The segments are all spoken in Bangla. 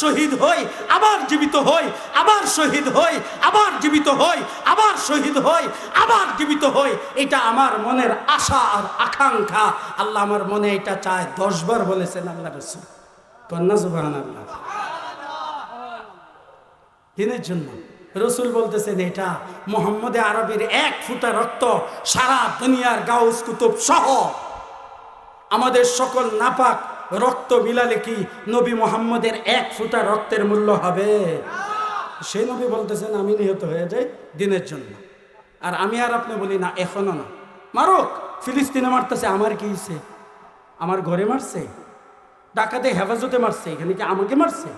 শহীদ হই, আবার জীবিত হই, আবার শহীদ হই, আবার জীবিত হই, আবার শহীদ হই, আবার জীবিত হই। এটা আমার মনের আশা আর আকাঙ্ক্ষা। আল্লাহ আমার মনে এটা চায়। দশবার বলেছেন আল্লাহ রসুল। কন্যা সুবাহান আল্লাহ দিনের জন্য রসুল বলতেছেন, এটা মোহাম্মদে আরবের এক ফুটা রক্ত সারা দুনিয়ার গাউস কুতুব সহ আমাদের সকল নাপাক রক্ত মিলালে কি নবী মোহাম্মদের এক ফুটা রক্তের মূল্য হবে? সেই নবী বলতেছেন, আমি নিহত হয়ে যাই দিনের জন্য। আর আমি আর আপনি বলি না এখনও না। মারক, ফিলিস্তিনে মারতেছে, আমার কি ইসে আমার ঘরে মারছে? ডাকাতে হেফাজতে মারছে? এখানে কি আমাকে মারছে?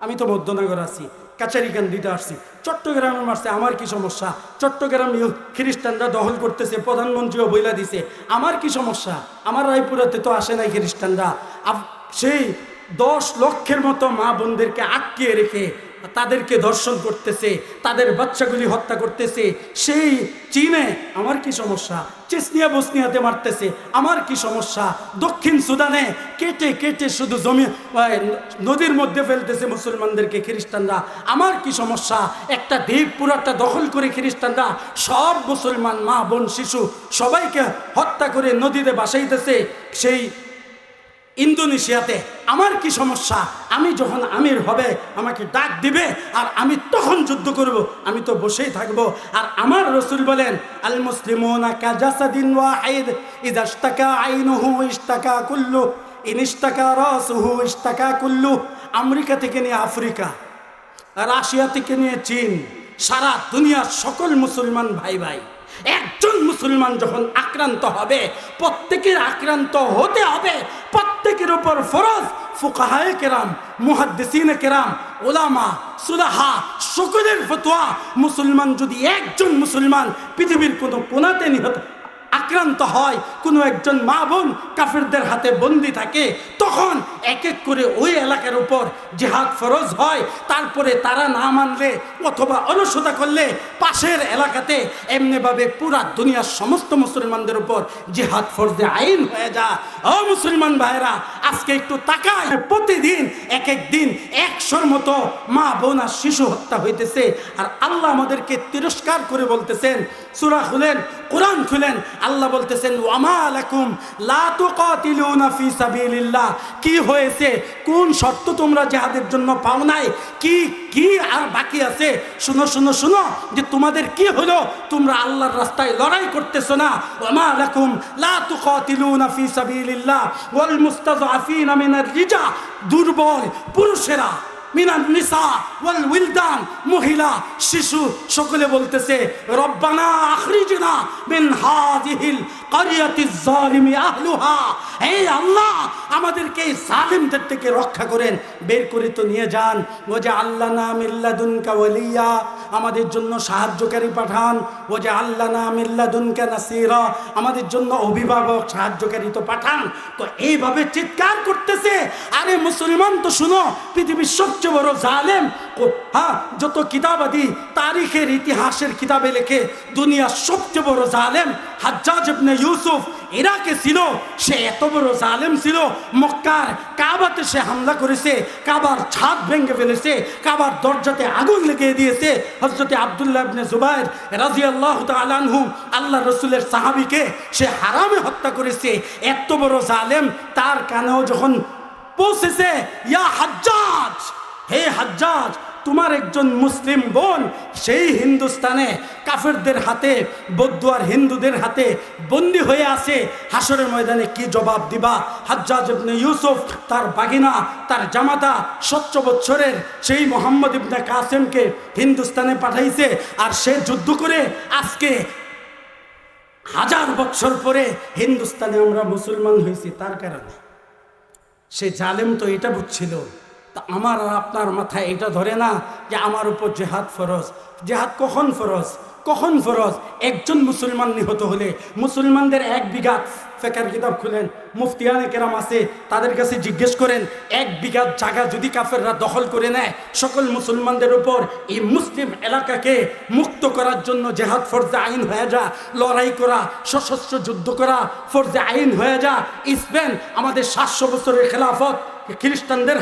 আমি তো মধ্যনগর আছি। কাছারিখান দিতে আসছি। চট্টগ্রামে মারছে, আমার কি সমস্যা? চট্টগ্রাম খ্রিস্টানরা দখল করতেছে, প্রধানমন্ত্রীও বইলা দিছে। আমার কি সমস্যা? আমার রায়পুরাতে তো আসে নাই খ্রিস্টানরা। সেই দশ লক্ষের মতো মা বোনদেরকে আটকিয়ে রেখে তাদেরকে ধর্ষণ করতেছে, তাদের বাচ্চাগুলি হত্যা করতেছে। সেই চীনে আমার কি সমস্যা? চেসনিয়া বসনিয়াতে মারতেছে, আমার কি সমস্যা? দক্ষিণ সুদানে কেটে কেটে শুধু জমি নদীর মধ্যে ফেলতেছে মুসলমানদেরকে, খ্রিস্টানরা। আমার কি সমস্যা? একটা দ্বীপ পুরাটা দখল করে খ্রিস্টানরা সব মুসলমান মা, বোন, শিশু সবাইকে হত্যা করে নদীতে বাসাইতেছে সেই ইন্দোনেশিয়াতে, আমার কি সমস্যা? আমি যখন আমির হবে, আমাকে ডাক দিবে, আর আমি তখন যুদ্ধ করব, আমি তো বসেই থাকব। আর আমার রসুল বলেন আল ইশতাকা কুল্লু কুল্লু, আমেরিকা থেকে নিয়ে আফ্রিকা, রাশিয়া থেকে নিয়ে চীন, সারা দুনিয়ার সকল মুসলমান ভাই ভাই একজন মুসলমান যখন আক্রান্ত হবে, প্রত্যেকের আক্রান্ত হতে হবে উপর ফরজ, ফুকাহায় কেরাম, মুহাদ্দিসিনে কেরাম ওলামা সুলাহা সকলের ফতোয়া, মুসলমান যদি একজন মুসলমান পৃথিবীর কোনো কোনাতে নিহত আক্রান্ত হয়, কোনো একজন মা বোন কাফেরদের হাতে বন্দি থাকে, তখন এক এক করে ওই এলাকার উপর জেহাদ ফরজ হয়, তারপরে তারা না মানলে অথবা অলসতা করলে পাশের এলাকাতে এমনিভাবে পুরা দুনিয়ার সমস্ত মুসলমানদের উপর জেহাদ ফরজে আইন হয়ে যা ও মুসলমান ভাইরা আজকে একটু তাকায়। প্রতিদিন এক এক দিন একশোর মতো মা, বোন আর শিশু হত্যা হইতেছে। আর আল্লাহ আমাদেরকে তিরস্কার করে বলতেছেন, সূরা খুলেন, কোরআন খুলেন। আল্লাহ বলতেছেন, ওয়ামা আলাকুম লা তুকাতিলুনা ফি সাবিলিল্লাহ। কি হয়েছে? কোন শর্ত তোমরা জিহাদের জন্য পাও নাই? কি কি আর বাকি আছে? শুনো শুনো শুনো, যে তোমাদের কি হলো? তোমরা আল্লাহর রাস্তায় লড়াই করতেছো না? ওয়ামা আলাকুম লা তুকাতিলুনা ফি সাবিলিল্লাহ। ওয়াল মুস্তাযআফিনা রিজা। দুর্বল পুরুষেরা মিনান নিসা ওয়াল উইলদান মহিলা শিশু সকলে বলতেছে রব্বানা আখরিজনা মিন হাযিহিল কারিয়াতিজ জালিমি আহলুহা। হে আল্লাহ, আমাদেরকে এই জালিমদের থেকে রক্ষা করেন, বের করে তো নিয়ে যান। ও যে আল্লাহ ওয়ালিয়া, আমাদের জন্য সাহায্যকারী পাঠান। ও যে আল্লাহ নাসিরা, আমাদের জন্য অভিভাবক সাহায্যকারী তো পাঠান। তো এইভাবে চিৎকার করতেছে। আরে মুসলমান তো শুনো, পৃথিবীর সবচেয়ে বড় জালেম হ্যাঁ যত কিতাবাদি তারিখের ইতিহাসের কিতাবে লেখে, দুনিয়ার সবচেয়ে বড় জালেম হাজ্জাজ ইবনে ইউসুফ, ইরাকে ছিল, সে এত বড় জালেম ছিল, মক্কার কাবাতে সে হামলা করেছে, কাবার ছাদ ভেঙে ফেলেছে, কাবার দরজাতে আগুন লেগে দিয়েছে। হজরতে আবদুল্লাহ ইবনে জুবাইর রাজিয়াল্লাহ তালানহু আল্লাহ রসুলের সাহাবিকে সে হারামে হত্যা করেছে। এত বড় জালেম তার কানেও যখন পৌঁছেছে, ইয়া হাজ্জাজ, হে হাজ্জাজ তোমার একজন মুসলিম বোন সেই হিন্দুস্তানে কাফেরদের হাতে, বৌদ্ধ আর হিন্দুদের হাতে বন্দি হয়ে আছে। হাসরের ময়দানে কি জবাব দিবা? হাজ্জাজ ইবনে ইউসুফ, তার বাগিনা, তার জামাতা সচ্চ বৎসরের সেই মোহাম্মদ ইবনে কাসেমকে হিন্দুস্তানে পাঠাইছে আর সে যুদ্ধ করে আজকে হাজার বছর পরে হিন্দুস্তানে আমরা মুসলমান হয়েছি। তার কারণে সে জালেম তো এটা বুঝছিল। তা আমার আর আপনার মাথায় এটা ধরে না যে আমার উপর জেহাদ ফরজ। জেহাদ কখন ফরজ? কখন ফরজ? একজন মুসলমান নিহত হলে মুসলমানদের এক বিঘা ফেকার কিতাব খুলেন, মুফতিয়ানে কেরাম আছে, তাদের কাছে জিজ্ঞেস করেন, এক বিঘা জায়গা যদি কাফেররা দখল করে নেয়, সকল মুসলমানদের উপর এই মুসলিম এলাকাকে মুক্ত করার জন্য জেহাদ ফরজে আইন হয়ে যা, লড়াই করা, সশস্ত্র যুদ্ধ করা ফরজে আইন হয়ে যা স্পেন আমাদের সাতশো বছরের খেলাফত, খ্রিস্টানদের